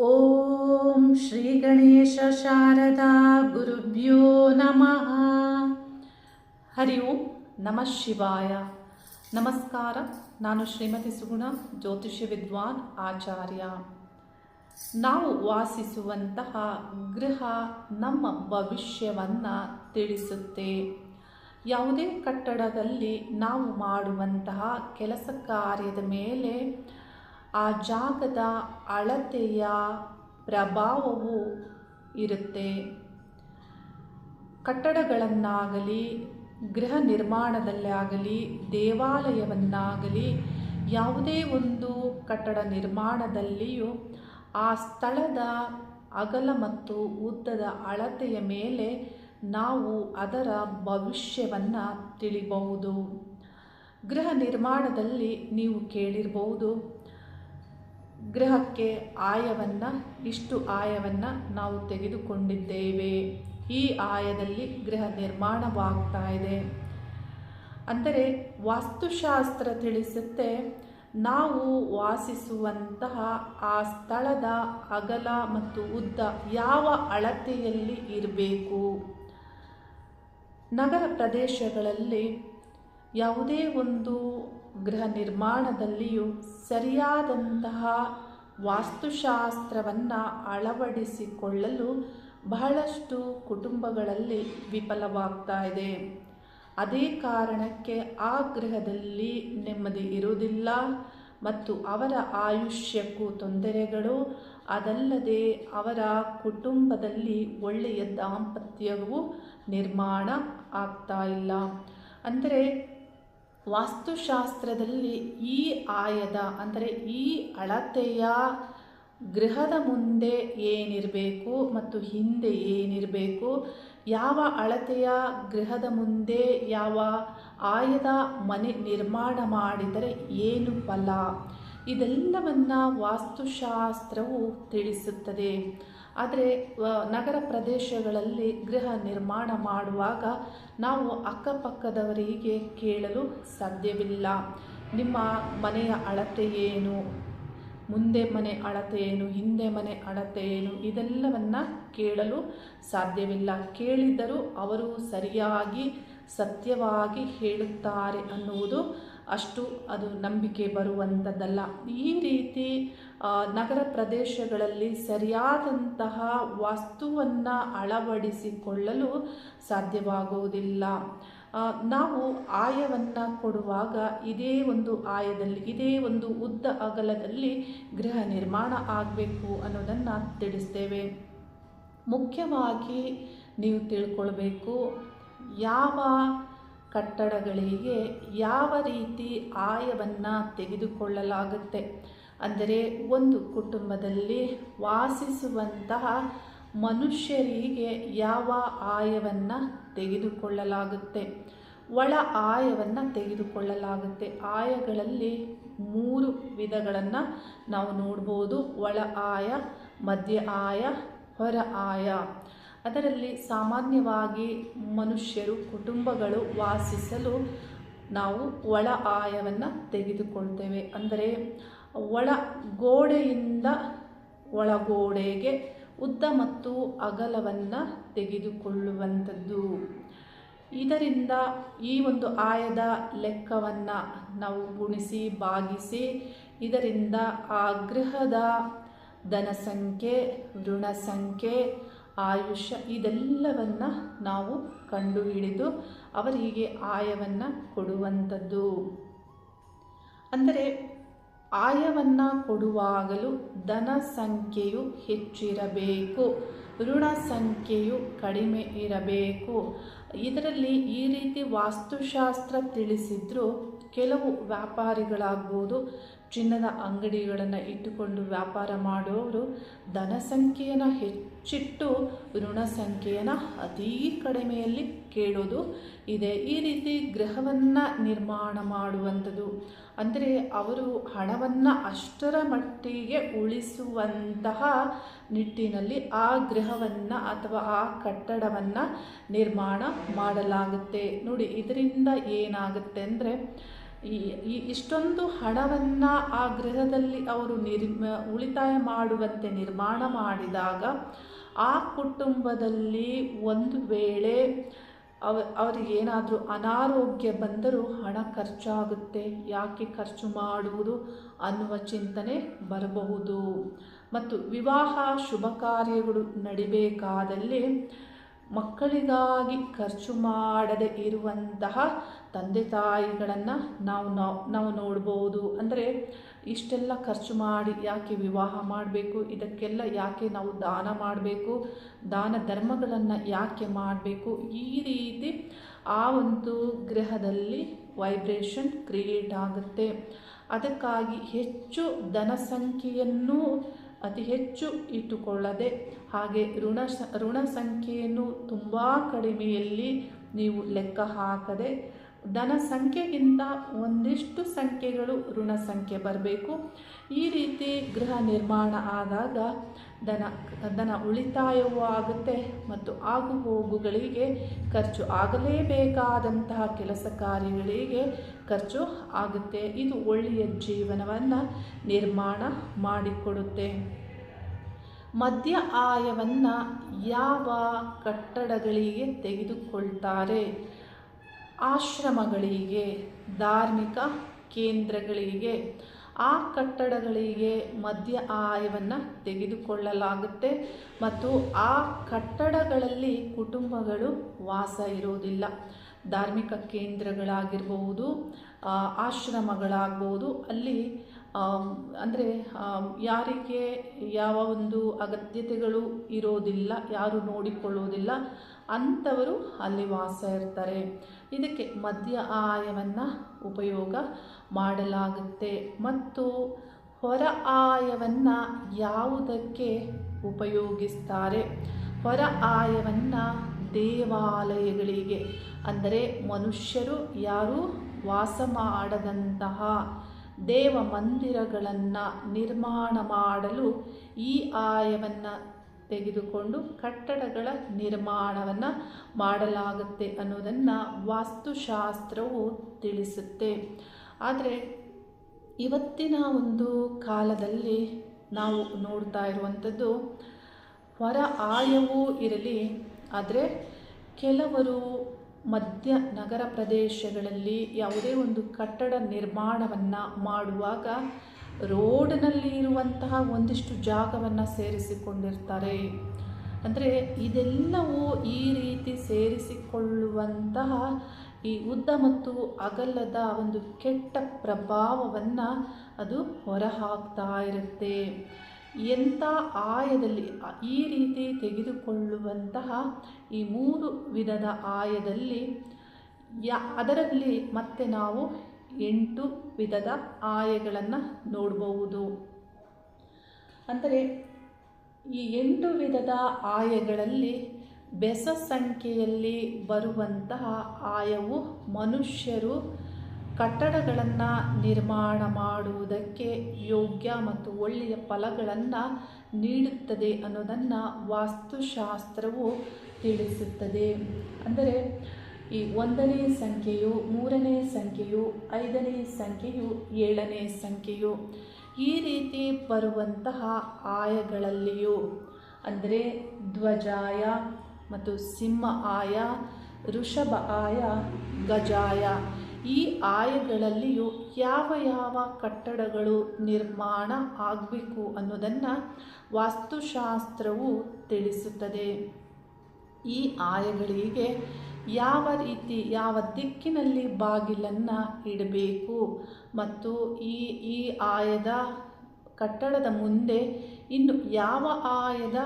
ಓಂ ಶ್ರೀ ಗಣೇಶ ಶಾರದಾ ಗುರುಭ್ಯೋ ನಮಃ. ಹರಿ ಓಂ ನಮಃ ಶಿವಾಯ. ನಮಸ್ಕಾರ, ನಾನು ಶ್ರೀಮತಿ ಸುಗುಣ, ಜ್ಯೋತಿಷ್ಯ ವಿದ್ವಾನ್ ಆಚಾರ್ಯ. ನಾವು ವಾಸಿಸುವಂತಹ ಗೃಹ ನಮ್ಮ ಭವಿಷ್ಯವನ್ನು ತಿಳಿಸುತ್ತೆ. ಯಾವುದೇ ಕಟ್ಟಡದಲ್ಲಿ ನಾವು ಮಾಡುವಂತಹ ಕೆಲಸ ಕಾರ್ಯದ ಮೇಲೆ ಆ ಜಾಗದ ಅಳತೆಯ ಪ್ರಭಾವವು ಇರುತ್ತೆ. ಕಟ್ಟಡಗಳನ್ನಾಗಲಿ, ಗೃಹ ನಿರ್ಮಾಣದಲ್ಲಾಗಲಿ ದೇವಾಲಯವನ್ನಾಗಲಿ, ಯಾವುದೇ ಒಂದು ಕಟ್ಟಡ ನಿರ್ಮಾಣದಲ್ಲಿಯೂ ಆ ಸ್ಥಳದ ಅಗಲ ಮತ್ತು ಉದ್ದದ ಅಳತೆಯ ಮೇಲೆ ನಾವು ಅದರ ಭವಿಷ್ಯವನ್ನು ತಿಳಿಬಹುದು. ಗೃಹ ನಿರ್ಮಾಣದಲ್ಲಿ ನೀವು ಕೇಳಿರ್ಬೋದು ಗೃಹಕ್ಕೆ ಆಯವನ್ನು, ಇಷ್ಟು ಆಯವನ್ನು ನಾವು ತೆಗೆದುಕೊಂಡಿದ್ದೇವೆ. ಈ ಆಯದಲ್ಲಿ ಗೃಹ ನಿರ್ಮಾಣವಾಗ್ತಾ ಇದೆ. ಅಂದರೆ ವಾಸ್ತುಶಾಸ್ತ್ರ ತಿಳಿಸುತ್ತೆ, ನಾವು ವಾಸಿಸುವಂತಹ ಆ ಸ್ಥಳದ ಅಗಲ ಮತ್ತು ಉದ್ದ ಯಾವ ಅಳತೆಯಲ್ಲಿ ಇರಬೇಕು? ನಗರ ಪ್ರದೇಶಗಳಲ್ಲಿ ಯಾವುದೇ ಒಂದು ಗೃಹ ನಿರ್ಮಾಣದಲ್ಲಿಯೂ ಸರಿಯಾದಂತಹ ವಾಸ್ತುಶಾಸ್ತ್ರವನ್ನು ಅಳವಡಿಸಿಕೊಳ್ಳಲು ಬಹಳಷ್ಟು ಕುಟುಂಬಗಳಲ್ಲಿ ವಿಫಲವಾಗ್ತಾ ಇದೆ. ಅದೇ ಕಾರಣಕ್ಕೆ ಆ ಗೃಹದಲ್ಲಿ ನೆಮ್ಮದಿ ಇರುವುದಿಲ್ಲ ಮತ್ತು ಅವರ ಆಯುಷ್ಯಕ್ಕೂ ತೊಂದರೆಗಳು, ಅದಲ್ಲದೆ ಅವರ ಕುಟುಂಬದಲ್ಲಿ ಒಳ್ಳೆಯ ದಾಂಪತ್ಯವೂ ನಿರ್ಮಾಣ ಆಗ್ತಾ ಇಲ್ಲ. ಅಂದರೆ ವಾಸ್ತುಶಾಸ್ತ್ರದಲ್ಲಿ ಈ ಆಯದ, ಅಂದರೆ ಈ ಅಳತೆಯ ಗೃಹದ ಮುಂದೆ ಏನಿರಬೇಕು ಮತ್ತು ಹಿಂದೆ ಏನಿರಬೇಕು, ಯಾವ ಅಳತೆಯ ಗೃಹದ ಮುಂದೆ ಯಾವ ಆಯದ ಮನೆ ನಿರ್ಮಾಣ ಮಾಡಿದರೆ ಏನು ಫಲ? ಇದೆಲ್ಲವನ್ನು ವಾಸ್ತುಶಾಸ್ತ್ರವು ತಿಳಿಸುತ್ತದೆ. ಆದರೆ ನಗರ ಪ್ರದೇಶಗಳಲ್ಲಿ ಗೃಹ ನಿರ್ಮಾಣ ಮಾಡುವಾಗ ನಾವು ಅಕ್ಕಪಕ್ಕದವರಿಗೆ ಕೇಳಲು ಸಾಧ್ಯವಿಲ್ಲ. ನಿಮ್ಮ ಮನೆಯ ಅಳತೆ ಏನು? ಮುಂದೆ ಮನೆ ಅಳತೆ ಏನು? ಹಿಂದೆ ಮನೆ ಅಳತೆ ಏನು? ಇದೆಲ್ಲವನ್ನು ಕೇಳಲು ಸಾಧ್ಯವಿಲ್ಲ. ಕೇಳಿದರೂ ಅವರು ಸರಿಯಾಗಿ, ಸತ್ಯವಾಗಿ ಹೇಳುತ್ತಾರೆ ಅನ್ನುವುದು ಅಷ್ಟು ಅದು ನಂಬಿಕೆ ಬರುವಂಥದ್ದಲ್ಲ. ಈ ರೀತಿ ನಗರ ಪ್ರದೇಶಗಳಲ್ಲಿ ಸರಿಯಾದಂತಹ ವಸ್ತುವನ್ನು ಅಳವಡಿಸಿಕೊಳ್ಳಲು ಸಾಧ್ಯವಾಗುವುದಿಲ್ಲ. ನಾವು ಆಯವನ್ನು ಕೊಡುವಾಗ ಇದೇ ಒಂದು ಆಯದಲ್ಲಿ, ಇದೇ ಒಂದು ಉದ್ದ ಅಗಲದಲ್ಲಿ ಗೃಹ ನಿರ್ಮಾಣ ಆಗಬೇಕು ಅನ್ನೋದನ್ನು ತಿಳಿಸ್ತೇವೆ. ಮುಖ್ಯವಾಗಿ ನೀವು ತಿಳ್ಕೊಳ್ಬೇಕು, ಯಾವ ಕಟ್ಟಡಗಳಿಗೆ ಯಾವ ರೀತಿ ಆಯವನ್ನು ತೆಗೆದುಕೊಳ್ಳಲಾಗುತ್ತೆ? ಅಂದರೆ ಒಂದು ಕುಟುಂಬದಲ್ಲಿ ವಾಸಿಸುವಂತಹ ಮನುಷ್ಯರಿಗೆ ಯಾವ ಆಯವನ್ನು ತೆಗೆದುಕೊಳ್ಳಲಾಗುತ್ತೆ? ಒಳ ಆಯವನ್ನು ತೆಗೆದುಕೊಳ್ಳಲಾಗುತ್ತೆ. ಆಯಗಳಲ್ಲಿ ಮೂರು ವಿಧಗಳನ್ನು ನಾವು ನೋಡ್ಬೋದು. ಒಳ ಆಯ, ಮಧ್ಯ ಆಯ, ಹೊರ ಆಯ. ಅದರಲ್ಲಿ ಸಾಮಾನ್ಯವಾಗಿ ಮನುಷ್ಯರು, ಕುಟುಂಬಗಳು ವಾಸಿಸಲು ನಾವು ಒಳ ಆಯವನ್ನು ತೆಗೆದುಕೊಳ್ತೇವೆ. ಅಂದರೆ ಒಳ ಗೋಡೆಯಿಂದ ಒಳಗೋಡೆಗೆ ಉದ್ದ ಮತ್ತು ಅಗಲವನ್ನು ತೆಗೆದುಕೊಳ್ಳುವಂಥದ್ದು. ಇದರಿಂದ ಈ ಒಂದು ಆಯದ ಲೆಕ್ಕವನ್ನು ನಾವು ಗುಣಿಸಿ, ಭಾಗಿಸಿ, ಇದರಿಂದ ಆ ಗೃಹದ ಧನಸಂಖ್ಯೆ ಋಣ ಸಂಖ್ಯೆ ಆಯುಷ್ಯ, ಇದೆಲ್ಲವನ್ನು ನಾವು ಕಂಡುಹಿಡಿದು ಅವರಿಗೆ ಆಯವನ್ನು ಕೊಡುವಂಥದ್ದು. ಅಂದರೆ ಆಯವನ್ನು ಕೊಡುವಾಗಲೂ ಧನ ಸಂಖ್ಯೆಯು ಹೆಚ್ಚಿರಬೇಕು, ಋಣ ಸಂಖ್ಯೆಯು ಕಡಿಮೆ ಇರಬೇಕು. ಇದರಲ್ಲಿ ಈ ರೀತಿ ವಾಸ್ತುಶಾಸ್ತ್ರ ತಿಳಿಸಿದ್ರು ಕೆಲವು ವ್ಯಾಪಾರಿಗಳಾಗ್ಬೋದು ಚಿನ್ನದ ಅಂಗಡಿಗಳನ್ನು ಇಟ್ಟುಕೊಂಡು ವ್ಯಾಪಾರ ಮಾಡುವವರು ಧನ ಸಂಖ್ಯೆಯನ್ನು ಹೆಚ್ಚಿಟ್ಟು ಋಣ ಸಂಖ್ಯೆಯನ್ನು ಅತೀ ಕಡಿಮೆಯಲ್ಲಿ ಕೇಳೋದು. ಇದೆ ಈ ರೀತಿ ಗೃಹವನ್ನು ನಿರ್ಮಾಣ ಮಾಡುವಂಥದ್ದು. ಅಂದರೆ ಅವರು ಹಣವನ್ನು ಅಷ್ಟರ ಮಟ್ಟಿಗೆ ಉಳಿಸುವಂತಹ ನಿಟ್ಟಿನಲ್ಲಿ ಆ ಗೃಹವನ್ನು ಅಥವಾ ಆ ಕಟ್ಟಡವನ್ನು ನಿರ್ಮಾಣ ಮಾಡಲಾಗುತ್ತೆ. ನೋಡಿ, ಇದರಿಂದ ಏನಾಗುತ್ತೆ ಅಂದರೆ ಈ ಇಷ್ಟೊಂದು ಹಣವನ್ನು ಆ ಗೃಹದಲ್ಲಿ ಅವರು ನಿರ್ಮ ಉಳಿತಾಯ ಮಾಡುವಂತೆ ನಿರ್ಮಾಣ ಮಾಡಿದಾಗ ಆ ಕುಟುಂಬದಲ್ಲಿ ಒಂದು ವೇಳೆ ಅವ ಅವರಿಗೇನಾದರೂ ಅನಾರೋಗ್ಯ ಬಂದರೂ ಹಣ ಖರ್ಚಾಗುತ್ತೆ. ಯಾಕೆ ಖರ್ಚು ಮಾಡುವುದು ಅನ್ನುವ ಚಿಂತನೆ ಬರಬಹುದು. ಮತ್ತು ವಿವಾಹ ಶುಭ ಕಾರ್ಯಗಳು ನಡಿಬೇಕಾದಲ್ಲಿ ಮಕ್ಕಳಿಗಾಗಿ ಖರ್ಚು ಮಾಡದೆ ಇರುವಂತಹ ತಂದೆ ತಾಯಿಗಳನ್ನು ನಾವು ನಾವು ನಾವು ನೋಡ್ಬೋದು. ಅಂದರೆ ಇಷ್ಟೆಲ್ಲ ಖರ್ಚು ಮಾಡಿ ಯಾಕೆ ವಿವಾಹ ಮಾಡಬೇಕು? ಇದಕ್ಕೆಲ್ಲ ಯಾಕೆ ನಾವು ದಾನ ಮಾಡಬೇಕು? ದಾನ ಧರ್ಮಗಳನ್ನು ಯಾಕೆ ಮಾಡಬೇಕು? ಈ ರೀತಿ ಆ ಒಂದು ಗ್ರಹದಲ್ಲಿ ವೈಬ್ರೇಷನ್ ಕ್ರಿಯೇಟ್ ಆಗುತ್ತೆ. ಅದಕ್ಕಾಗಿ ಹೆಚ್ಚು ಧನ ಸಂಖ್ಯೆಯನ್ನು ಅತಿ ಹೆಚ್ಚು ಇಟ್ಟುಕೊಳ್ಳದೆ ಹಾಗೆ ಋಣ ಋಣ ಸಂಖ್ಯೆಯನ್ನು ತುಂಬ ಕಡಿಮೆಯಲ್ಲಿ ನೀವು ಲೆಕ್ಕ ಹಾಕದೆ ಧನ ಸಂಖ್ಯೆಗಿಂತ ಒಂದಿಷ್ಟು ಸಂಖ್ಯೆಗಳು ಋಣ ಸಂಖ್ಯೆ ಬರಬೇಕು. ಈ ರೀತಿ ಗೃಹ ನಿರ್ಮಾಣ ಆದಾಗ ಧನ ಧನ ಉಳಿತಾಯವೂ ಆಗುತ್ತೆ ಮತ್ತು ಆಗು ಹೋಗುಗಳಿಗೆ ಖರ್ಚು ಆಗಲೇಬೇಕಾದಂತಹ ಕೆಲಸ ಕಾರ್ಯಗಳಿಗೆ ಖರ್ಚು ಆಗುತ್ತೆ. ಇದು ಒಳ್ಳೆಯ ಜೀವನವನ್ನು ನಿರ್ಮಾಣ ಮಾಡಿಕೊಡುತ್ತೆ. ಮಧ್ಯ ಆಯವನ್ನು ಯಾವ ಕಟ್ಟಡಗಳಿಗೆ ತೆಗೆದುಕೊಳ್ತಾರೆ? ಆಶ್ರಮಗಳಿಗೆ, ಧಾರ್ಮಿಕ ಕೇಂದ್ರಗಳಿಗೆ ಆ ಕಟ್ಟಡಗಳಿಗೆ ಮಧ್ಯ ಆಯವನ್ನು ತೆಗೆದುಕೊಳ್ಳಲಾಗುತ್ತೆ ಮತ್ತು ಆ ಕಟ್ಟಡಗಳಲ್ಲಿ ಕುಟುಂಬಗಳು ವಾಸ ಇರೋದಿಲ್ಲ ಧಾರ್ಮಿಕ ಕೇಂದ್ರಗಳಾಗಿರ್ಬೋದು ಆಶ್ರಮಗಳಾಗ್ಬೋದು ಅಲ್ಲಿ ಅಂದರೆ ಯಾರಿಗೆ ಯಾವ ಒಂದು ಅಗತ್ಯತೆಗಳು ಇರೋದಿಲ್ಲ, ಯಾರು ನೋಡಿಕೊಳ್ಳೋದಿಲ್ಲ ಅಂಥವರು ಅಲ್ಲಿ ವಾಸ ಇರ್ತಾರೆ. ಇದಕ್ಕೆ ಮದ್ಯ ಆಯವನ್ನು ಉಪಯೋಗ ಮಾಡಲಾಗುತ್ತೆ. ಮತ್ತು ಹೊರ ಆಯವನ್ನು ಯಾವುದಕ್ಕೆ ಉಪಯೋಗಿಸ್ತಾರೆ? ಹೊರ ಆಯವನ್ನು ದೇವಾಲಯಗಳಿಗೆ. ಅಂದರೆ ಮನುಷ್ಯರು ಯಾರು ವಾಸ ಮಾಡದಂತಹ ದೇವ ಮಂದಿರಗಳನ್ನು ನಿರ್ಮಾಣ ಮಾಡಲು ಈ ಆಯವನ್ನು ತೆಗೆದುಕೊಂಡು ಕಟ್ಟಡಗಳ ನಿರ್ಮಾಣವನ್ನು ಮಾಡಲಾಗುತ್ತೆ ಅನ್ನೋದನ್ನು ವಾಸ್ತುಶಾಸ್ತ್ರವು ತಿಳಿಸುತ್ತೆ. ಆದರೆ ಇವತ್ತಿನ ಒಂದು ಕಾಲದಲ್ಲಿ ನಾವು ನೋಡ್ತಾ ಇರುವಂಥದ್ದು ಹೊರ ಆಯವೂ ಇರಲಿ, ಆದರೆ ಕೆಲವರು ಮಧ್ಯ ನಗರ ಪ್ರದೇಶಗಳಲ್ಲಿ ಯಾವುದೇ ಒಂದು ಕಟ್ಟಡ ನಿರ್ಮಾಣವನ್ನು ಮಾಡುವಾಗ ರೋಡ್ನಲ್ಲಿ ಇರುವಂತಹ ಒಂದಿಷ್ಟು ಜಾಗವನ್ನು ಸೇರಿಸಿಕೊಂಡಿರ್ತಾರೆ. ಅಂದರೆ ಇದೆಲ್ಲವೂ ಈ ರೀತಿ ಸೇರಿಸಿಕೊಳ್ಳುವಂತಹ ಈ ಉದ್ದ ಮತ್ತು ಅಗಲದ ಒಂದು ಕೆಟ್ಟ ಪ್ರಭಾವವನ್ನು ಅದು ಹೊರಹಾಕ್ತಾ ಇರುತ್ತೆ. ಎಂಥ ಆಯದಲ್ಲಿ, ಈ ರೀತಿ ತೆಗೆದುಕೊಳ್ಳುವಂತಹ ಈ ಮೂರು ವಿಧದ ಆಯದಲ್ಲಿ, ಯಾ, ಅದರಲ್ಲಿ ಮತ್ತೆ ನಾವು ಎಂಟು ವಿಧದ ಆಯಗಳನ್ನು ನೋಡಬಹುದು ಅಂದರೆ ಈ ಎಂಟು ವಿಧದ ಆಯಗಳಲ್ಲಿ ಬೆಸ ಸಂಖ್ಯೆಯಲ್ಲಿ ಬರುವಂತಹ ಆಯವು ಮನುಷ್ಯರು ಕಟ್ಟಡಗಳನ್ನು ನಿರ್ಮಾಣ ಮಾಡುವುದಕ್ಕೆ ಯೋಗ್ಯ ಮತ್ತು ಒಳ್ಳೆಯ ಫಲಗಳನ್ನು ನೀಡುತ್ತದೆ ಅನ್ನೋದನ್ನು ವಾಸ್ತುಶಾಸ್ತ್ರವು ತಿಳಿಸುತ್ತದೆ. ಅಂದರೆ ಈ ಒಂದನೇ ಸಂಖ್ಯೆಯು, ಮೂರನೇ ಸಂಖ್ಯೆಯು, ಐದನೇ ಸಂಖ್ಯೆಯು, ಏಳನೇ ಸಂಖ್ಯೆಯು ಈ ರೀತಿ ಬರುವಂತಹ ಆಯಗಳಲ್ಲಿಯೂ, ಅಂದರೆ ಧ್ವಜಾಯ ಮತ್ತು ಸಿಂಹ ಆಯ, ಋಷಭ ಆಯ, ಗಜಾಯ. ಈ ಆಯಗಳಲ್ಲಿಯೂ ಯಾವ ಯಾವ ಕಟ್ಟಡಗಳು ನಿರ್ಮಾಣ ಆಗಬೇಕು ಅನ್ನೋದನ್ನು ವಾಸ್ತುಶಾಸ್ತ್ರವು ತಿಳಿಸುತ್ತದೆ. ಈ ಆಯಗಳಿಗೆ ಯಾವ ರೀತಿ, ಯಾವ ದಿಕ್ಕಿನಲ್ಲಿ ಬಾಗಿಲನ್ನು ಇಡಬೇಕು ಮತ್ತು ಈ ಈ ಆಯದ ಕಟ್ಟಡದ ಮುಂದೆ ಇನ್ನು ಯಾವ ಆಯದ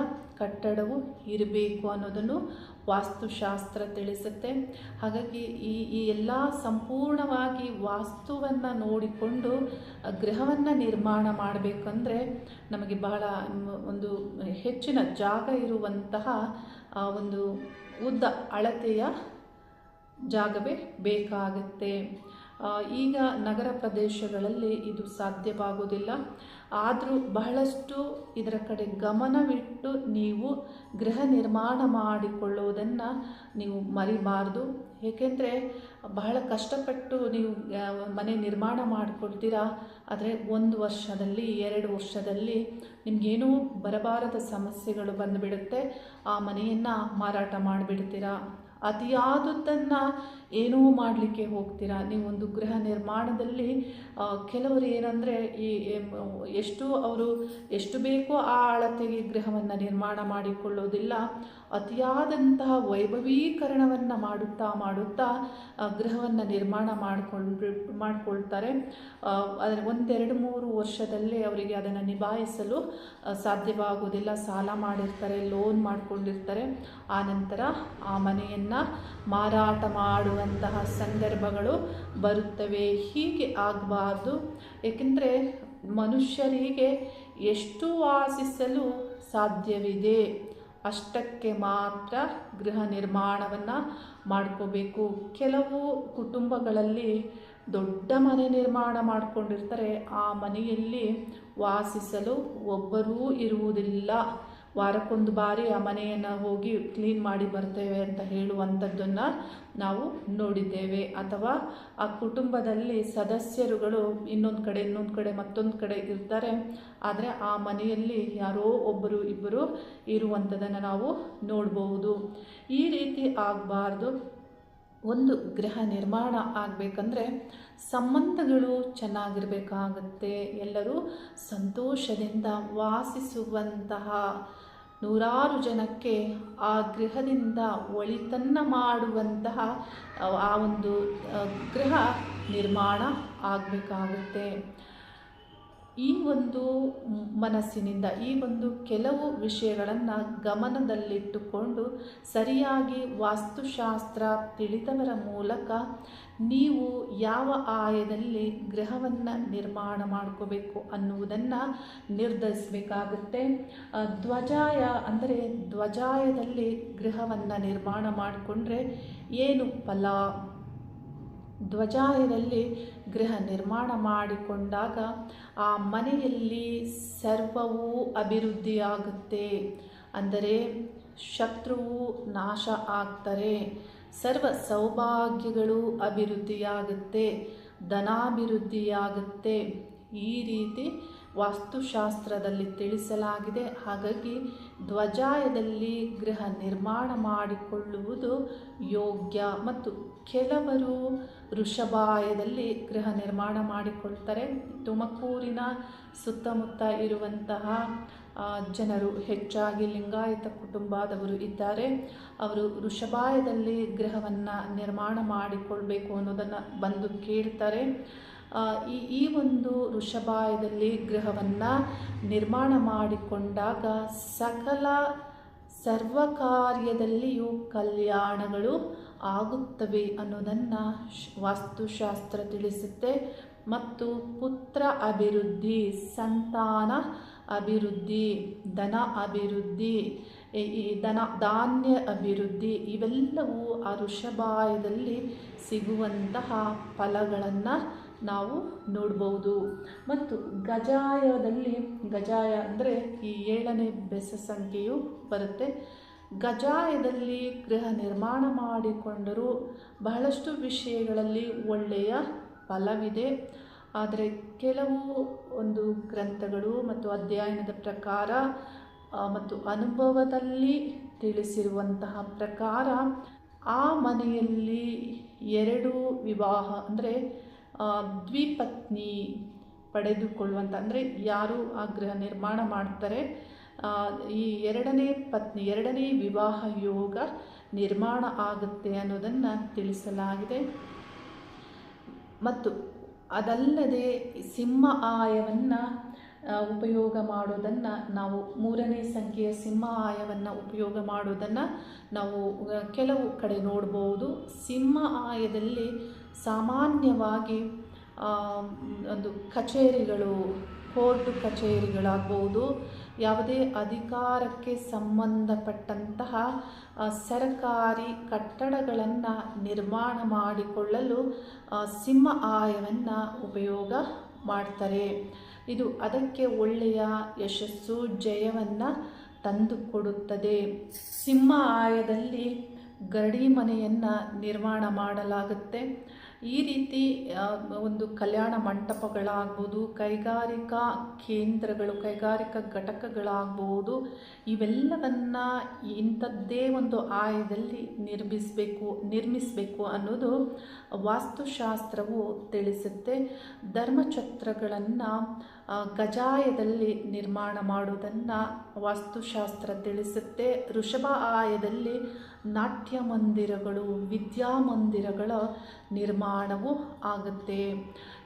ಕಟ್ಟಡವು ಇರಬೇಕು ಅನ್ನೋದನ್ನು ವಾಸ್ತುಶಾಸ್ತ್ರ ತಿಳಿಸುತ್ತೆ. ಹಾಗಾಗಿ ಈ ಈ ಎಲ್ಲ ಸಂಪೂರ್ಣವಾಗಿ ವಾಸ್ತುವನ್ನು ನೋಡಿಕೊಂಡು ಗೃಹವನ್ನು ನಿರ್ಮಾಣ ಮಾಡಬೇಕಂದ್ರೆ ನಮಗೆ ಬಹಳ ಒಂದು ಹೆಚ್ಚಿನ ಜಾಗ ಇರುವಂತಹ ಒಂದು ಉದ್ದ ಅಳತೆಯ ಜಾಗವೇ ಬೇಕಾಗುತ್ತೆ. ಈಗ ನಗರ ಪ್ರದೇಶಗಳಲ್ಲಿ ಇದು ಸಾಧ್ಯವಾಗುವುದಿಲ್ಲ. ಆದರೂ ಬಹಳಷ್ಟು ಇದರ ಕಡೆ ಗಮನವಿಟ್ಟು ನೀವು ಗೃಹ ನಿರ್ಮಾಣ ಮಾಡಿಕೊಳ್ಳುವುದನ್ನು ನೀವು ಮರಿಬಾರ್ದು. ಏಕೆಂದರೆ ಬಹಳ ಕಷ್ಟಪಟ್ಟು ನೀವು ಮನೆ ನಿರ್ಮಾಣ ಮಾಡಿಕೊಳ್ತೀರಾ, ಆದರೆ ಒಂದು ವರ್ಷದಲ್ಲಿ, ಎರಡು ವರ್ಷದಲ್ಲಿ ನಿಮಗೇನೂ ಬರಬಾರದ ಸಮಸ್ಯೆಗಳು ಬಂದುಬಿಡುತ್ತೆ. ಆ ಮನೆಯನ್ನು ಮಾರಾಟ ಮಾಡಿಬಿಡ್ತೀರಾ? ಅತಿಯಾದದ್ದನ್ನು ಏನೂ ಮಾಡಲಿಕ್ಕೆ ಹೋಗ್ತೀರಾ? ನೀವು ಒಂದು ಗೃಹ ನಿರ್ಮಾಣದಲ್ಲಿ ಕೆಲವರು ಏನಂದರೆ ಈ ಎಷ್ಟು ಅವರು, ಎಷ್ಟು ಬೇಕೋ ಆ ಅಳತೆಗೆ ಗೃಹವನ್ನು ನಿರ್ಮಾಣ ಮಾಡಿಕೊಳ್ಳೋದಿಲ್ಲ. ಅತಿಯಾದಂತಹ ವೈಭವೀಕರಣವನ್ನು ಮಾಡುತ್ತಾ ಮಾಡುತ್ತಾ ಗೃಹವನ್ನು ನಿರ್ಮಾಣ ಮಾಡಿಕೊಂಡು ಮಾಡಿಕೊಳ್ತಾರೆ. ಅದರ ಒಂದೆರಡು ಮೂರು ವರ್ಷದಲ್ಲೇ ಅವರಿಗೆ ಅದನ್ನು ನಿಭಾಯಿಸಲು ಸಾಧ್ಯವಾಗುವುದಿಲ್ಲ. ಸಾಲ ಮಾಡಿರ್ತಾರೆ, ಲೋನ್ ಮಾಡಿಕೊಂಡಿರ್ತಾರೆ. ಆನಂತರ ಆ ಮನೆಯನ್ನು ಮಾರಾಟ ಮಾಡುವಂತಹ ಸಂದರ್ಭಗಳು ಬರುತ್ತವೆ. ಹೀಗೆ ಆಗಬಾರ್ದು. ಏಕೆಂದರೆ ಮನುಷ್ಯರಿಗೆ ಎಷ್ಟು ವಾಸಿಸಲು ಸಾಧ್ಯವಿದೆ? ಅಷ್ಟಕ್ಕೆ ಮಾತ್ರ ಗೃಹ ನಿರ್ಮಾಣವನ್ನು ಮಾಡ್ಕೋಬೇಕು. ಕೆಲವು ಕುಟುಂಬಗಳಲ್ಲಿ ದೊಡ್ಡ ಮನೆ ನಿರ್ಮಾಣ ಮಾಡಿಕೊಂಡಿರ್ತಾರೆ. ಆ ಮನೆಯಲ್ಲಿ ವಾಸಿಸಲು ಒಬ್ಬರೂ ಇರುವುದಿಲ್ಲ. ವಾರಕ್ಕೊಂದು ಬಾರಿ ಆ ಮನೆಯನ್ನು ಹೋಗಿ ಕ್ಲೀನ್ ಮಾಡಿ ಬರ್ತೇವೆ ಅಂತ ಹೇಳುವಂಥದ್ದನ್ನು ನಾವು ನೋಡಿದ್ದೇವೆ. ಅಥವಾ ಆ ಕುಟುಂಬದಲ್ಲಿ ಸದಸ್ಯರುಗಳು ಇನ್ನೊಂದು ಕಡೆ ಇನ್ನೊಂದು ಕಡೆ, ಮತ್ತೊಂದು ಕಡೆ ಇರ್ತಾರೆ. ಆದರೆ ಆ ಮನೆಯಲ್ಲಿ ಯಾರೋ ಒಬ್ಬರು ಇಬ್ಬರು ಇರುವಂಥದ್ದನ್ನು ನಾವು ನೋಡಬಹುದು. ಈ ರೀತಿ ಆಗಬಾರ್ದು. ಒಂದು ಗೃಹ ನಿರ್ಮಾಣ ಆಗಬೇಕಂದ್ರೆ ಸಂಬಂಧಗಳು ಚೆನ್ನಾಗಿರಬೇಕಾಗತ್ತೆ. ಎಲ್ಲರೂ ಸಂತೋಷದಿಂದ ವಾಸಿಸುವಂತಹ ನೂರಾರು ಜನಕ್ಕೆ ಆ ಗೃಹದಿಂದ ಒಳಿತನ್ನ ಮಾಡುವಂತಹ ಆ ಒಂದು ಗೃಹ ನಿರ್ಮಾಣ ಆಗಬೇಕಾಗುತ್ತೆ. ಈ ಒಂದು ಮನಸ್ಸಿನಿಂದ, ಈ ಒಂದು ಕೆಲವು ವಿಷಯಗಳನ್ನು ಗಮನದಲ್ಲಿಟ್ಟುಕೊಂಡು ಸರಿಯಾಗಿ ವಾಸ್ತುಶಾಸ್ತ್ರ ತಿಳಿದವರ ಮೂಲಕ ನೀವು ಯಾವ ಆಯದಲ್ಲಿ ಗೃಹವನ್ನು ನಿರ್ಮಾಣ ಮಾಡ್ಕೋಬೇಕು ಅನ್ನುವುದನ್ನು ನಿರ್ಧರಿಸಬೇಕಾಗುತ್ತೆ. ಧ್ವಜಾಯ ಅಂದರೆ ಧ್ವಜಾಯದಲ್ಲಿ ಗೃಹವನ್ನು ನಿರ್ಮಾಣ ಮಾಡಿಕೊಂಡ್ರೆ ಏನು ಫಲ? ಧ್ವಜಾಯದಲ್ಲಿ ಗೃಹ ನಿರ್ಮಾಣ ಮಾಡಿಕೊಂಡಾಗ ಆ ಮನೆಯಲ್ಲಿ ಸರ್ವವೂ ಅಭಿವೃದ್ಧಿಯಾಗುತ್ತೆ. ಅಂದರೆ ಶತ್ರುವು ನಾಶ ಆಗ್ತಾರೆ, ಸರ್ವ ಸೌಭಾಗ್ಯಗಳು ಅಭಿವೃದ್ಧಿಯಾಗುತ್ತೆ, ಧನಾಭಿವೃದ್ಧಿಯಾಗುತ್ತೆ. ಈ ರೀತಿ ವಾಸ್ತುಶಾಸ್ತ್ರದಲ್ಲಿ ತಿಳಿಸಲಾಗಿದೆ. ಹಾಗಾಗಿ ಧ್ವಜಾಯದಲ್ಲಿ ಗೃಹ ನಿರ್ಮಾಣ ಮಾಡಿಕೊಳ್ಳುವುದು ಯೋಗ್ಯ. ಮತ್ತು ಕೆಲವರು ವೃಷಭಾಯದಲ್ಲಿ ಗೃಹ ನಿರ್ಮಾಣ ಮಾಡಿಕೊಳ್ತಾರೆ. ತುಮಕೂರಿನ ಸುತ್ತಮುತ್ತ ಇರುವಂತಹ ಜನರು ಹೆಚ್ಚಾಗಿ ಲಿಂಗಾಯತ ಕುಟುಂಬದವರು ಇದ್ದಾರೆ. ಅವರು ವೃಷಭಾಯದಲ್ಲಿ ಗೃಹವನ್ನು ನಿರ್ಮಾಣ ಮಾಡಿಕೊಳ್ಬೇಕು ಅನ್ನೋದನ್ನು ಬಂದು ಕೇಳ್ತಾರೆ. ಈ ಈ ಒಂದು ವೃಷಭಾಯದಲ್ಲಿ ಗೃಹವನ್ನು ನಿರ್ಮಾಣ ಮಾಡಿಕೊಂಡಾಗ ಸಕಲ ಸರ್ವ ಕಾರ್ಯದಲ್ಲಿಯೂ ಕಲ್ಯಾಣಗಳು ಆಗುತ್ತವೆ ಅನ್ನೋದನ್ನು ವಾಸ್ತುಶಾಸ್ತ್ರ ತಿಳಿಸುತ್ತೆ. ಮತ್ತು ಪುತ್ರ ಅಭಿವೃದ್ಧಿ, ಸಂತಾನ ಅಭಿವೃದ್ಧಿ, ಧನ ಅಭಿವೃದ್ಧಿ, ಈ ದನ ಧನ ಧಾನ್ಯ ಅಭಿವೃದ್ಧಿ ಇವೆಲ್ಲವೂ ಆ ವೃಷಭಾಯದಲ್ಲಿ ಸಿಗುವಂತಹ ಫಲಗಳನ್ನು ನಾವು ನೋಡ್ಬೋದು. ಮತ್ತು ಗಜಾಯದಲ್ಲಿ, ಗಜಾಯ ಅಂದರೆ ಈ ಏಳನೇ ಬೆಸ ಸಂಖ್ಯೆಯು ಬರುತ್ತೆ. ಗಜಾಯದಲ್ಲಿ ಗೃಹ ನಿರ್ಮಾಣ ಮಾಡಿಕೊಂಡರೂ ಬಹಳಷ್ಟು ವಿಷಯಗಳಲ್ಲಿ ಒಳ್ಳೆಯ ಫಲವಿದೆ. ಆದರೆ ಕೆಲವು ಒಂದು ಗ್ರಂಥಗಳು ಮತ್ತು ಅಧ್ಯಯನದ ಪ್ರಕಾರ ಮತ್ತು ಅನುಭವದಲ್ಲಿ ತಿಳಿಸಿರುವಂತಹ ಪ್ರಕಾರ, ಆ ಮನೆಯಲ್ಲಿ ಎರಡು ವಿವಾಹ ಅಂದರೆ ದ್ವಿಪತ್ನಿ ಪಡೆದುಕೊಳ್ಳುವಂಥ ಅಂದರೆ ಯಾರು ಆ ಗೃಹ ನಿರ್ಮಾಣ ಮಾಡ್ತಾರೆ? ಈ ಎರಡನೇ ಪತ್ನಿ, ಎರಡನೇ ವಿವಾಹ ಯೋಗ ನಿರ್ಮಾಣ ಆಗುತ್ತೆ ಅನ್ನೋದನ್ನು ತಿಳಿಸಲಾಗಿದೆ. ಮತ್ತು ಅದಲ್ಲದೆ ಸಿಂಹ ಆಯವನ್ನು ಉಪಯೋಗ ಮಾಡೋದನ್ನು ನಾವು ಮೂರನೇ ಸಂಖ್ಯೆಯ ಸಿಂಹ ಆಯವನ್ನು ಉಪಯೋಗ ಮಾಡೋದನ್ನು ನಾವು ಕೆಲವು ಕಡೆ ನೋಡ್ಬೋದು. ಸಿಂಹ ಆಯದಲ್ಲಿ ಸಾಮಾನ್ಯವಾಗಿ ಒಂದು ಕಚೇರಿಗಳು, ಕೋರ್ಟ್ ಕಚೇರಿಗಳಾಗ್ಬೋದು, ಯಾವುದೇ ಅಧಿಕಾರಕ್ಕೆ ಸಂಬಂಧಪಟ್ಟಂತಹ ಸರಕಾರಿ ಕಟ್ಟಡಗಳನ್ನು ನಿರ್ಮಾಣ ಮಾಡಿಕೊಳ್ಳಲು ಸಿಂಹ ಆಯವನ್ನು ಉಪಯೋಗ ಮಾಡ್ತಾರೆ. ಇದು ಅದಕ್ಕೆ ಒಳ್ಳೆಯ ಯಶಸ್ಸು, ಜಯವನ್ನು ತಂದುಕೊಡುತ್ತದೆ. ಸಿಂಹ ಆಯದಲ್ಲಿ ಗರಡಿ ಮನೆಯನ್ನು ನಿರ್ಮಾಣ ಮಾಡಲಾಗುತ್ತೆ. ಈ ರೀತಿ ಒಂದು ಕಲ್ಯಾಣ ಮಂಟಪಗಳಾಗ್ಬೋದು, ಕೈಗಾರಿಕಾ ಕೇಂದ್ರಗಳು, ಕೈಗಾರಿಕಾ ಘಟಕಗಳಾಗ್ಬೋದು, ಇವೆಲ್ಲವನ್ನ ಇಂಥದ್ದೇ ಒಂದು ಆಯದಲ್ಲಿ ನಿರ್ಮಿಸಬೇಕು ನಿರ್ಮಿಸಬೇಕು ಅನ್ನೋದು ವಾಸ್ತುಶಾಸ್ತ್ರವು ತಿಳಿಸುತ್ತೆ. ಧರ್ಮಛತ್ರಗಳನ್ನು ಗಜಾಯದಲ್ಲಿ ನಿರ್ಮಾಣ ಮಾಡುವುದನ್ನು ವಾಸ್ತುಶಾಸ್ತ್ರ ತಿಳಿಸುತ್ತೆ. ಋಷಭ ಆಯದಲ್ಲಿ ನಾಟ್ಯ ಮಂದಿರಗಳು ವಿದ್ಯಾಮಂದಿರಗಳ ನಿರ್ಮಾಣವು ಆಗುತ್ತೆ.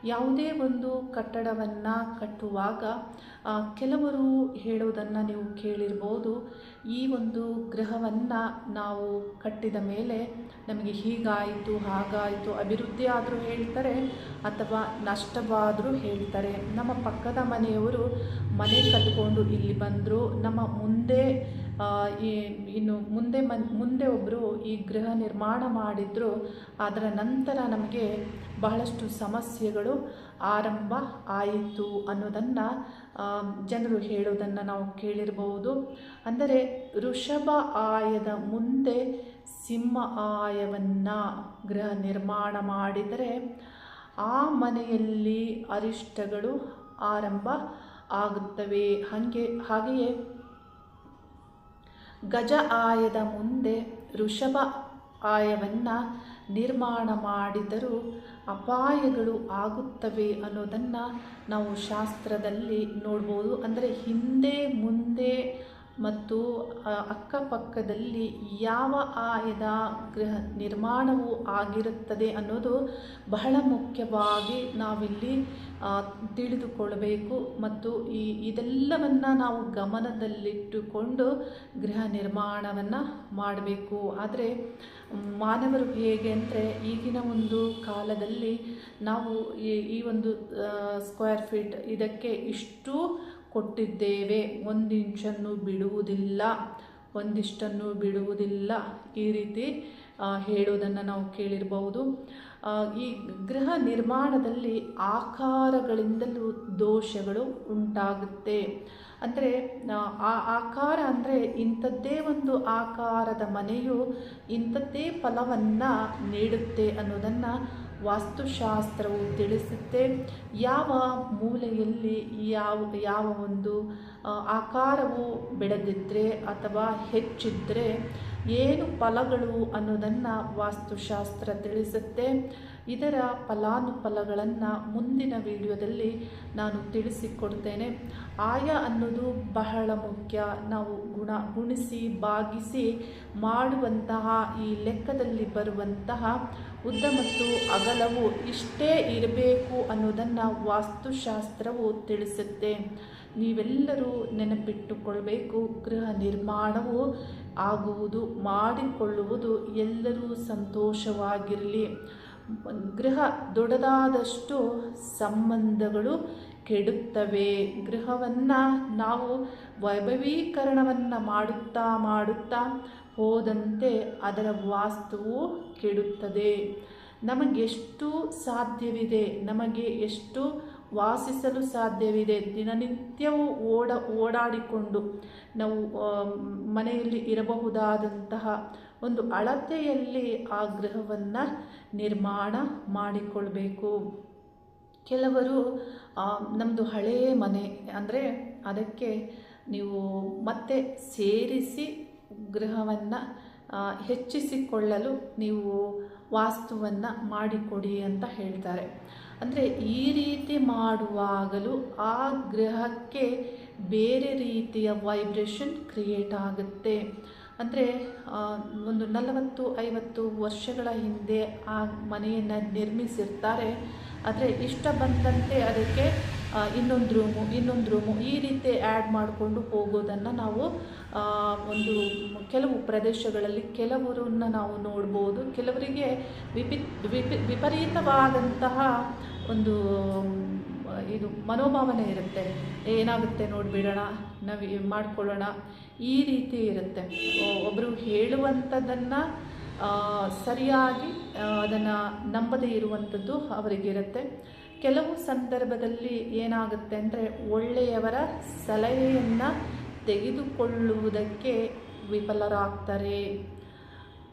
ಯಾವುದೇ ಒಂದು ಕಟ್ಟಡವನ್ನು ಕಟ್ಟುವಾಗ ಕೆಲವರು ಹೇಳುವುದನ್ನು ನೀವು ಕೇಳಿರ್ಬೋದು. ಈ ಒಂದು ಗೃಹವನ್ನು ನಾವು ಕಟ್ಟಿದ ಮೇಲೆ ನಮಗೆ ಹೀಗಾಯಿತು, ಹಾಗಾಯಿತು, ಅಭಿವೃದ್ಧಿ ಆದರೂ ಹೇಳ್ತಾರೆ ಅಥವಾ ನಷ್ಟವಾದರೂ ಹೇಳ್ತಾರೆ. ನಮ್ಮ ಪಕ್ಕದ ಮನೆಯವರು ಮನೆ ಕಟ್ಕೊಂಡು ಇಲ್ಲಿ ಬಂದರು, ನಮ್ಮ ಮುಂದೆ ಈ, ಇನ್ನು ಮುಂದೆ ಮನ್, ಮುಂದೆ ಒಬ್ಬರು ಈ ಗೃಹ ನಿರ್ಮಾಣ ಮಾಡಿದ್ರು, ಅದರ ನಂತರ ನಮಗೆ ಬಹಳಷ್ಟು ಸಮಸ್ಯೆಗಳು ಆರಂಭ ಆಯಿತು ಅನ್ನೋದನ್ನು ಜನರು ಹೇಳೋದನ್ನು ನಾವು ಕೇಳಿರಬಹುದು ಅಂದರೆ ಋಷಭ ಆಯದ ಮುಂದೆ ಸಿಂಹ ಆಯವನ್ನು ಗೃಹ ನಿರ್ಮಾಣ ಮಾಡಿದರೆ ಆ ಮನೆಯಲ್ಲಿ ಅರಿಷ್ಟಗಳು ಆರಂಭ ಆಗುತ್ತವೆ. ಹಾಗೆ, ಹಾಗೆಯೇ ಗಜ ಆಯದ ಮುಂದೆ ಋಷಭ ಆಯವನ್ನು ನಿರ್ಮಾಣ ಮಾಡಿದರೂ ಅಪಾಯಗಳು ಆಗುತ್ತವೆ ಅನ್ನೋದನ್ನು ನಾವು ಶಾಸ್ತ್ರದಲ್ಲಿ ನೋಡ್ಬೋದು. ಅಂದರೆ ಹಿಂದೆ ಮುಂದೆ ಮತ್ತು ಅಕ್ಕಪಕ್ಕದಲ್ಲಿ ಯಾವ ಆಯದ ಗೃಹ ನಿರ್ಮಾಣವು ಆಗಿರುತ್ತದೆ ಅನ್ನೋದು ಬಹಳ ಮುಖ್ಯವಾಗಿ ನಾವಿಲ್ಲಿ ತಿಳಿದುಕೊಳ್ಳಬೇಕು ಮತ್ತು ಈ, ಇದೆಲ್ಲವನ್ನು ನಾವು ಗಮನದಲ್ಲಿಟ್ಟುಕೊಂಡು ಗೃಹ ನಿರ್ಮಾಣವನ್ನು ಮಾಡಬೇಕು. ಆದರೆ, ಮಾನವರು ಹೇಗೆ ಅಂದರೆ, ಈಗಿನ ಒಂದು ಕಾಲದಲ್ಲಿ ನಾವು ಈ ಈ ಒಂದು ಸ್ಕ್ವೇರ್ ಫೀಟ್ ಇದಕ್ಕೆ ಇಷ್ಟು ಕೊಟ್ಟಿದ್ದೇವೆ. ಒಂದಿಂಚನ್ನು ಬಿಡುವುದಿಲ್ಲ, ಒಂದಿಷ್ಟನ್ನು ಬಿಡುವುದಿಲ್ಲ. ಈ ರೀತಿ ಹೇಳೋದನ್ನು ನಾವು ಕೇಳಿರಬಹುದು. ಈ ಗೃಹ ನಿರ್ಮಾಣದಲ್ಲಿ ಆಕಾರಗಳಿಂದಲೂ ದೋಷಗಳು ಉಂಟಾಗುತ್ತೆ. ಅಂದರೆ ಆ ಆಕಾರ ಅಂದರೆ ಇಂಥದ್ದೇ ಒಂದು ಆಕಾರದ ಮನೆಯು ಇಂಥದ್ದೇ ಫಲವನ್ನು ನೀಡುತ್ತೆ ಅನ್ನೋದನ್ನು ವಾಸ್ತುಶಾಸ್ತ್ರವು ತಿಳಿಸುತ್ತೆ. ಯಾವ ಮೂಲೆಯಲ್ಲಿ ಯಾವ ಯಾವ ಒಂದು ಆಕಾರವು ಬೆಳೆದಿದ್ದರೆ ಅಥವಾ ಹೆಚ್ಚಿದ್ದರೆ ಏನು ಫಲಗಳು ಅನ್ನೋದನ್ನು ವಾಸ್ತುಶಾಸ್ತ್ರ ತಿಳಿಸುತ್ತೆ. ಇದರ ಫಲಾನುಫಲಗಳನ್ನು ಮುಂದಿನ ವಿಡಿಯೋದಲ್ಲಿ ನಾನು ತಿಳಿಸಿಕೊಡ್ತೇನೆ. ಆಯ ಅನ್ನೋದು ಬಹಳ ಮುಖ್ಯ. ನಾವು ಗುಣ ಗುಣಿಸಿ, ಬಾಗಿಸಿ ಮಾಡುವಂತಹ ಈ ಲೆಕ್ಕದಲ್ಲಿ ಬರುವಂತಹ ಉದ್ದ ಮತ್ತು ಅಗಲವು ಇಷ್ಟೇ ಇರಬೇಕು ಅನ್ನೋದನ್ನು ವಾಸ್ತುಶಾಸ್ತ್ರವು ತಿಳಿಸುತ್ತೆ. ನೀವೆಲ್ಲರೂ ನೆನಪಿಟ್ಟುಕೊಳ್ಬೇಕು. ಗೃಹ ನಿರ್ಮಾಣವು ಆಗುವುದು, ಮಾಡಿಕೊಳ್ಳುವುದು ಎಲ್ಲರೂ ಸಂತೋಷವಾಗಿರಲಿ. ಗೃಹ ದೊಡ್ಡದಾದಷ್ಟು ಸಂಬಂಧಗಳು ಕೆಡುತ್ತವೆ. ಗೃಹವನ್ನು ನಾವು ವೈಭವೀಕರಣವನ್ನು ಮಾಡುತ್ತಾ ಮಾಡುತ್ತಾ ಹೋದಂತೆ ಅದರ ವಾಸ್ತುವು ಕೆಡುತ್ತದೆ. ನಮಗೆಷ್ಟು ಸಾಧ್ಯವಿದೆ, ನಮಗೆ ಎಷ್ಟು ವಾಸಿಸಲು ಸಾಧ್ಯವಿದೆ. ದಿನನಿತ್ಯವೂ ಓಡ, ಓಡಾಡಿಕೊಂಡು ನಾವು ಮನೆಯಲ್ಲಿ ಇರಬಹುದಾದಂತಹ ಒಂದು ಅಳತೆಯಲ್ಲಿ ಆ ಗೃಹವನ್ನು ನಿರ್ಮಾಣ ಮಾಡಿಕೊಳ್ಬೇಕು. ಕೆಲವರು ನಮ್ಮದು ಹಳೆಯ ಮನೆ ಅಂದರೆ ಅದಕ್ಕೆ ನೀವು ಮತ್ತೆ ಸೇರಿಸಿ ಗೃಹವನ್ನು ಹೆಚ್ಚಿಸಿಕೊಳ್ಳಲು ನೀವು ವಾಸ್ತುವನ್ನು ಮಾಡಿಕೊಡಿ ಅಂತ ಹೇಳ್ತಾರೆ. ಅಂದರೆ ಈ ರೀತಿ ಮಾಡುವಾಗಲೂ ಆ ಗ್ರಹಕ್ಕೆ ಬೇರೆ ರೀತಿಯ ವೈಬ್ರೇಷನ್ ಕ್ರಿಯೇಟ್ ಆಗುತ್ತೆ. ಅಂದರೆ ಒಂದು ನಲವತ್ತು, ಐವತ್ತು ವರ್ಷಗಳ ಹಿಂದೆ ಆ ಮನೆಯನ್ನು ನಿರ್ಮಿಸಿರ್ತಾರೆ. ಆದರೆ ಇಷ್ಟ ಬಂದಂತೆ ಅದಕ್ಕೆ ಇನ್ನೊಂದು ರೂಮು ಇನ್ನೊಂದು ರೂಮು ಈ ರೀತಿ ಆ್ಯಡ್ ಮಾಡಿಕೊಂಡು ಹೋಗೋದನ್ನು ನಾವು ಒಂದು ಕೆಲವು ಪ್ರದೇಶಗಳಲ್ಲಿ ಕೆಲವರನ್ನ ನಾವು ನೋಡ್ಬೋದು. ಕೆಲವರಿಗೆ ವಿಪಿ ವಿಪಿ, ವಿಪರೀತವಾದಂತಹ ಒಂದು, ಇದು ಮನೋಭಾವನೆ ಇರುತ್ತೆ. ಏನಾಗುತ್ತೆ ನೋಡಿಬಿಡೋಣ, ನಾವು ಮಾಡಿಕೊಳ್ಳೋಣ. ಈ ರೀತಿ ಇರುತ್ತೆ. ಒಬ್ಬರು ಹೇಳುವಂಥದ್ದನ್ನು ಸರಿಯಾಗಿ ಅದನ್ನು ನಂಬದೇ ಇರುವಂಥದ್ದು ಅವರಿಗಿರುತ್ತೆ. ಕೆಲವು ಸಂದರ್ಭದಲ್ಲಿ ಏನಾಗುತ್ತೆ ಅಂದರೆ ಒಳ್ಳೆಯವರ ಸಲಹೆಯನ್ನು ತೆಗೆದುಕೊಳ್ಳುವುದಕ್ಕೆ ವಿಫಲರಾಗ್ತಾರೆ.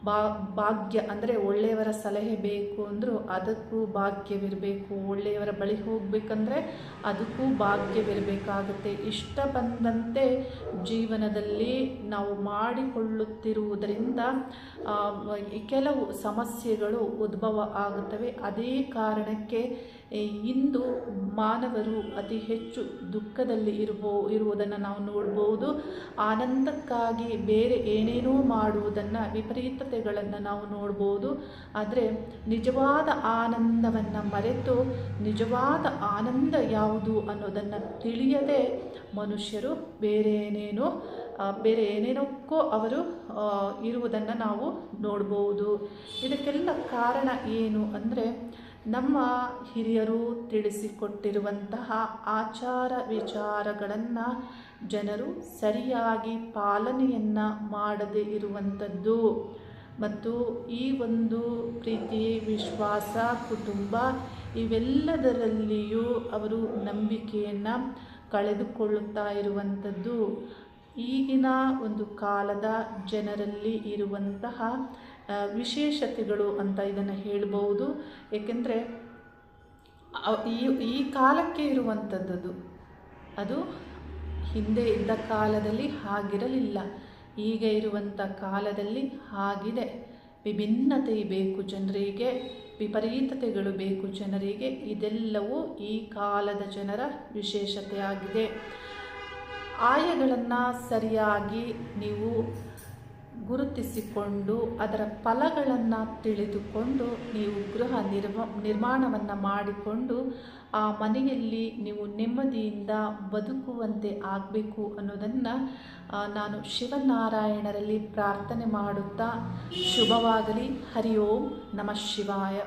ಬಾ, ಭಾಗ್ಯ ಅಂದರೆ ಒಳ್ಳೆಯವರ ಸಲಹೆ ಬೇಕು ಅಂದರೂ ಅದಕ್ಕೂ ಭಾಗ್ಯವಿರಬೇಕು. ಒಳ್ಳೆಯವರ ಬಳಿ ಹೋಗಬೇಕಂದ್ರೆ ಅದಕ್ಕೂ ಭಾಗ್ಯವಿರಬೇಕಾಗುತ್ತೆ. ಇಷ್ಟ ಬಂದಂತೆ ಜೀವನದಲ್ಲಿ ನಾವು ಮಾಡಿಕೊಳ್ಳುತ್ತಿರುವುದರಿಂದ ಕೆಲವು ಸಮಸ್ಯೆಗಳು ಉದ್ಭವ ಆಗುತ್ತವೆ. ಅದೇ ಕಾರಣಕ್ಕೆ ಇಂದು ಮಾನವರು ಅತಿ ಹೆಚ್ಚು ದುಃಖದಲ್ಲಿ ಇರ್ಬೋ ಇರುವುದನ್ನು ನಾವು ನೋಡ್ಬೋದು. ಆನಂದಕ್ಕಾಗಿ ಬೇರೆ ಏನೇನೋ ಮಾಡುವುದನ್ನು, ವಿಪರೀತತೆಗಳನ್ನು ನಾವು ನೋಡ್ಬೋದು. ಆದರೆ ನಿಜವಾದ ಆನಂದವನ್ನು ಮರೆತು ನಿಜವಾದ ಆನಂದ ಯಾವುದು ಅನ್ನೋದನ್ನು ತಿಳಿಯದೆ ಮನುಷ್ಯರು ಬೇರೆ ಏನೇನೋ ಬೇರೆ ಏನೇನಕ್ಕೋ ಅವರು ಇರುವುದನ್ನು ನಾವು ನೋಡ್ಬೋದು. ಇದಕ್ಕೆಲ್ಲ ಕಾರಣ ಏನು ಅಂದರೆ ನಮ್ಮ ಹಿರಿಯರು ತಿಳಿಸಿಕೊಟ್ಟಿರುವಂತಹ ಆಚಾರ ವಿಚಾರಗಳನ್ನು ಜನರು ಸರಿಯಾಗಿ ಪಾಲನೆಯನ್ನು ಮಾಡದೇ ಇರುವಂಥದ್ದು. ಮತ್ತು ಈ ಒಂದು ಪ್ರೀತಿ, ವಿಶ್ವಾಸ, ಕುಟುಂಬ ಇವೆಲ್ಲದರಲ್ಲಿಯೂ ಅವರು ನಂಬಿಕೆಯನ್ನು ಕಳೆದುಕೊಳ್ಳುತ್ತಾ ಇರುವಂಥದ್ದು. ಈಗಿನ ಒಂದು ಕಾಲದ ಜನರಲ್ಲಿ ಇರುವಂತಹ ವಿಶೇಷತೆಗಳು ಅಂತ ಇದನ್ನು ಹೇಳ್ಬೋದು ಏಕೆಂದರೆ ಈ ಈ ಕಾಲಕ್ಕೆ ಇರುವಂಥದ್ದು ಅದು ಹಿಂದೆ ಇದ್ದ ಕಾಲದಲ್ಲಿ ಹಾಗಿರಲಿಲ್ಲ. ಈಗ ಇರುವಂಥ ಕಾಲದಲ್ಲಿ ಹಾಗಿದೆ. ವಿಭಿನ್ನತೆ ಬೇಕು ಜನರಿಗೆ, ವಿಪರೀತತೆಗಳು ಬೇಕು ಜನರಿಗೆ, ಇದೆಲ್ಲವೂ ಈ ಕಾಲದ ಜನರ ವಿಶೇಷತೆಯಾಗಿದೆ. ಆಯಗಳನ್ನು ಸರಿಯಾಗಿ ನೀವು ಗುರುತಿಸಿಕೊಂಡು ಅದರ ಫಲಗಳನ್ನು ತಿಳಿದುಕೊಂಡು ನೀವು ಗೃಹ ನಿರ್ಮ, ನಿರ್ಮಾಣವನ್ನು ಮಾಡಿಕೊಂಡು ಆ ಮನೆಯಲ್ಲಿ ನೀವು ನೆಮ್ಮದಿಯಿಂದ ಬದುಕುವಂತೆ ಆಗಬೇಕು ಅನ್ನೋದನ್ನು ನಾನು ಶಿವನಾರಾಯಣರಲ್ಲಿ ಪ್ರಾರ್ಥನೆ ಮಾಡುತ್ತಾ ಶುಭವಾಗಲಿ. ಹರಿ ಓಂ ನಮಃ ಶಿವಾಯ.